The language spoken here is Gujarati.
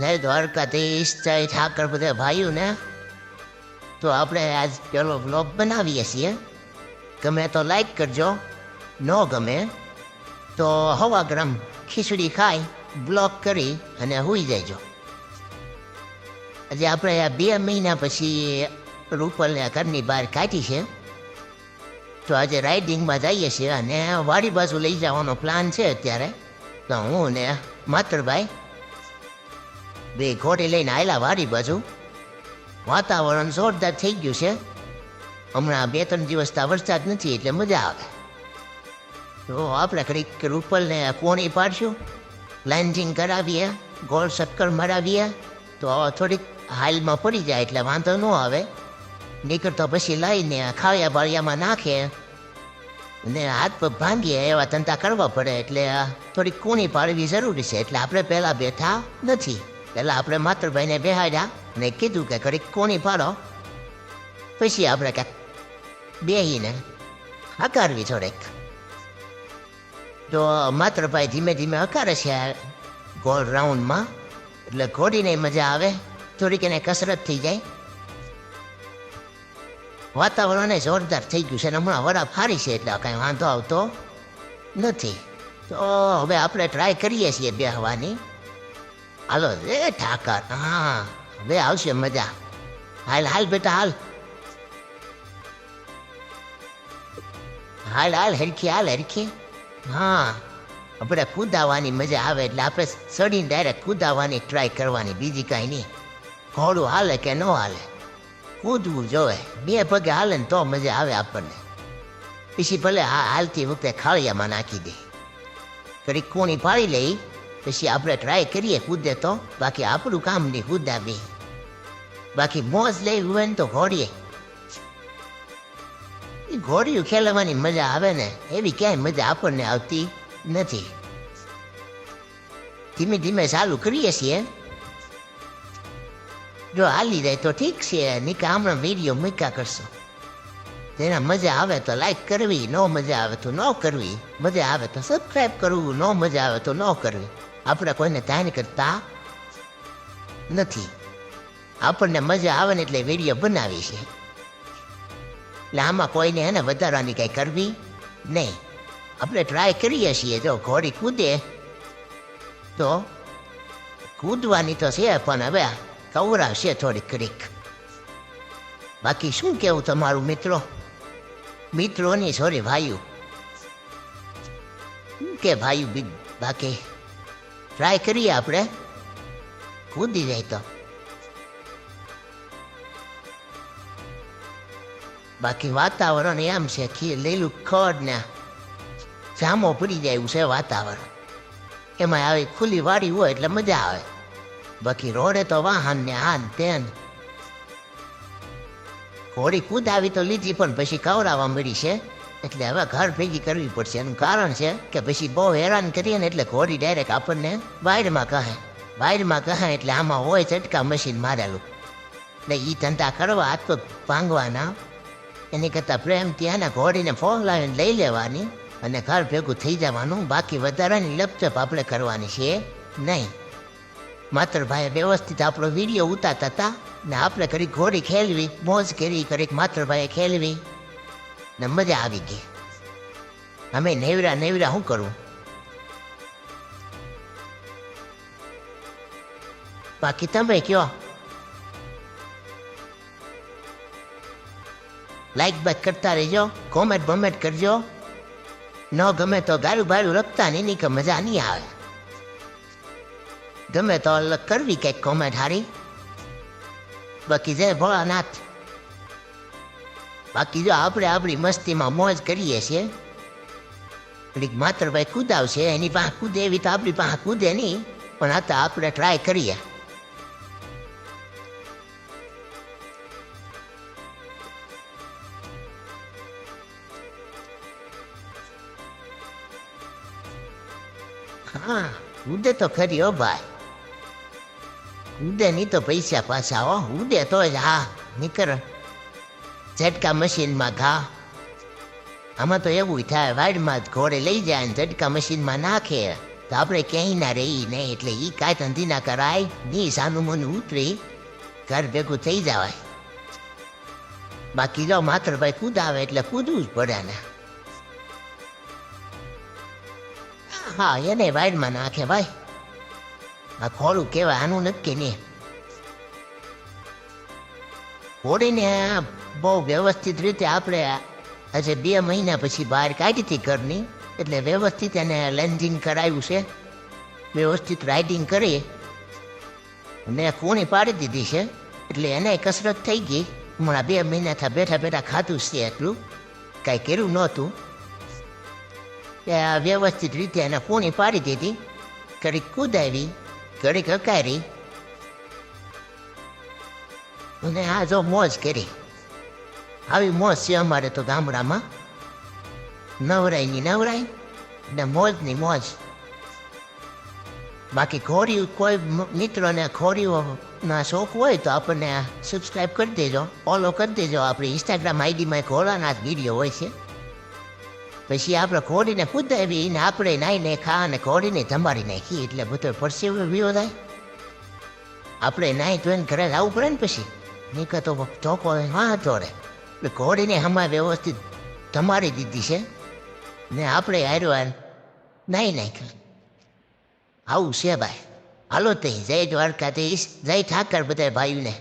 જય દ્વારકાધીશ જય ઠાકર બધા ભાઈઓ ને તો આપણે આજ પેલો બ્લોગ બનાવીએ છીએ. ગમે તો લાઈક કરજો, ન ગમે તો હવા ગરમ ખીચડી ખાઈ બ્લોક કરી અને હુઈ જજો. આજે આપણે આ બે મહિના પછી રૂપલને ઘરની બહાર કાઢી છે. તો આજે રાઇડિંગમાં જઈએ છીએ અને વાડી બાજુ લઈ જવાનો પ્લાન છે અત્યારે. તો હું ને માતરભાઈ બે ઘોડી લઈને આવેલા વાડી બાજુ. વાતાવરણ જોરદાર થઈ ગયું છે. હમણાં બે ત્રણ દિવસ તા વરસાદ નથી એટલે મજા આવે. તો આપણે ઘડીક રૂપલને કોણી પાડશું. લાઇન્જિંગ કરાવીએ, ગોળ શક્કર મરાવીએ, તો થોડીક હાલમાં પડી જાય એટલે વાંધો ન આવે. નીકળતો પછી લઈને ખાવ્યા બાળિયામાં નાખે. ને હાથ પગ ભાંગીએ, એવા ધંધા કરવા પડે એટલે થોડીક કોણી પાડવી જરૂરી છે એટલે આપણે પહેલાં બેઠા નથી. પહેલાં આપણે માતરભાઈને બેહાડ્યા ને કીધું કે ઘડીક કૂણી પાડો. પછી આપણે કાંઈક બેહીને હકારવી થોડીક. તો માતરભાઈ ધીમે ધીમે હકારે છે ગોળ રાઉન્ડમાં. એટલે ઘોડીને મજા આવે, થોડીક એને કસરત થઈ જાય. વાતાવરણ જોરદાર થઈ ગયું છે અને હમણાં વડા ફારી છે એટલે કાંઈ વાંધો આવતો નથી. તો હવે આપણે ટ્રાય કરીએ છીએ બેહવાની. હાલો રે ઠાકર. હા હવે આવશે, મજા. હાલ હાલ, બેટા, હાલ. હાલ હાલ, હરખી હાલ, હરખી. હા, આપણે કૂદાવાની મજા આવે એટલે આપણે સડીને ડાયરેક્ટ કૂદાવાની ટ્રાય કરવાની, બીજી કાંઈ નહીં. ઘોડું હાલે કે ન હાલે? કૂદવું જોવે. બે પગે હાલે ને તો મજા આવે આપણને. પછી ભલે હાલતી વખતે ખાળિયામાં નાખી દે. કરી કોણી પાડી લઈ પછી આપણે ટ્રાય કરીએ કૂદે તો. બાકી આપણું કામ નહીં કૂદા બે. બાકી મોજ લઈ હોય ને તો ઘોડીએ. એ ઘોડિયું ખેલવાની મજા આવે ને, એવી ક્યાંય મજા આપણને આવતી નથી. ધીમે ધીમે ચાલુ કરીએ છીએ. જો હાલી જાય તો ઠીક છે નિકા હમણાં વીડિયો મૂક્યા કરશો. તેના મજા આવે તો લાઈક કરવી, ન મજા આવે તો ન કરવી. મજા આવે તો સબસ્ક્રાઈબ કરવું, ન મજા આવે તો ન કરવી. આપણે કોઈને તાન કરતા નથી. આપણને મજા આવે ને એટલે વીડિયો બનાવી છે. એટલે આમાં કોઈને એને વધારવાની કાંઈ કરવી નહીં. આપણે ટ્રાય કરીએ છીએ, જો ઘોડી કૂદે તો કૂદવાની તો છે, પણ હવે કવરાવશે થોડીક ઘડીક. બાકી શું કેવું તમારું મિત્રો? મિત્રોની સોરી ભાઈઓ. કે ભાઈ બાકી? ટ્રાય કરીએ આપણે. કૂદી જાય તો. બાકી વાતાવરણ એમ છે, ખીર લીલું ખડ ને જામો પડી જાય એવું છે વાતાવરણ. એમાં આવી ખુલ્લી વાડી હોય એટલે મજા આવે. બાકી રોડે તો વાહન ને હાન તેન. ઘોડી કૂદાવી તો લીધી પણ પછી કવરાવા મળી છે. એટલે હવે ઘર ભેગી કરવી પડશે. એનું કારણ છે કે પછી બહુ હેરાન કરીએ ને એટલે ઘોડી ડાયરેક્ટ આપણને વાયરમાં કહે. વાયરમાં કહે એટલે આમાં હોય ચટકા મશીન મારેલું. એટલે એ ધંધા કરવા હાથ પગ ભાંગવાના. એની કરતાં પ્રેમ ત્યાંના ઘોડીને ફોગ લાવીને લઈ લેવાની અને ઘર ભેગું થઈ જવાનું. બાકી વધારાની લપચપ આપણે કરવાની છે નહીં. માત્ર ભાઈએ વ્યવસ્થિત આપણો વીડિયો ઉતારતા હતા ને આપણે કરી ઘોડી ખેલવી, મોજ કરી કરી માત્ર ભાઈએ ખેલવી. ને આવી ગઈ. અમે નેવરા નેવરા શું કરું? બાકી તમે કયો? લાઈક બાઈક કરતા રહેજો કોમેન્ટ બોમેન્ટ કરજો. ન ગમે તો ગારું બારું લખતા નહીં નહીં કે મજા નહીં આવે. ગમે તો કરવી કંઈક કોમેન્ટ હારી. બાકી જય ભોળાનાથ. બાકી જો આપણે આપણી મસ્તીમાં મોજ કરીએ છીએ, એટલે માત્ર ભાઈ કૂદાવશે, એની પાસે કૂદે એવી તો આપણી પાસે કૂદે નહીં, પણ આ તો આપણે ટ્રાય કરીએ. હા ઉદે તો ખરી હો ભાઈ. ઉદે નહીં તો પૈસા પાછા હો ઉદે તો જ, હા, નીકળ. ઝટકા મશીનમાં ઘા. આમાં તો એવું થાય, વાડમાં ઘોડે લઈ જાય ને ઝટકા મશીનમાં નાખે. તો આપણે ક્યાંય ના રહી નહીં એટલે એ કાંઈ ધંધી ના કરાય, ની સાનું મન ઉતરી. ઘર ભેગું થઈ જવાય. બાકી લો માત્ર ભાઈ કૂદાવે એટલે કૂદવું જ પડે ને. હા, એને વાઇડમાં નાખે ભાઈ. આ ખોરું કહેવાય આનું નક્કી નહીં. હોડીને બહુ વ્યવસ્થિત રીતે આપણે આજે બે મહિના પછી બહાર કાઢી હતી ઘરની, એટલે વ્યવસ્થિત એને લેન્ડિંગ કરાવ્યું છે. વ્યવસ્થિત રાઇડિંગ કરી અને કૂણી પાડી દીધી છે, એટલે એને કસરત થઈ ગઈ. હમણાં બે મહિના થા બેઠા બેઠા ખાધું છે એટલું, કાંઈ કર્યું નહોતું. એ વ્યવસ્થિત રીતે એને કૂણી પાડી દીધી. ઘડીક કૂદાવી, ઘડીક હકારી અને આ જો મોજ કરી. આવી મોજ છે અમારે તો ગામડામાં. નવરાયની નવરાઈ ને મોજની મોજ. બાકી ખોરિયું કોઈ મિત્રોને ખોરીઓના શોખ હોય તો આપણને સબસ્ક્રાઈબ કરી દેજો ફોલો કરી દેજો. આપણી ઇન્સ્ટાગ્રામ આઈડીમાં ખોરાના વીડિયો હોય છે. પછી આપણે ખોડીને કૂદાવી ને આપણે નાઈને ખા અને ખોડીને ધમાડી નાખીએ. એટલે બધો પરસેવો વિયો થાય આપણે નાઈ ધોઈને ઘરે આવું પડે ને પછી? નીકળે તો ચોકો હા ચોરે એટલે ઘોડીને હમણાં વ્યવસ્થિત ધમાડી દીધી છે. ને આપણે હાર્યો નહીં નાખ્યું. આવું છે ભાઈ. હાલો તે જય દ્વારકાધીશ, જય ઠાકર બધા ભાઈઓને.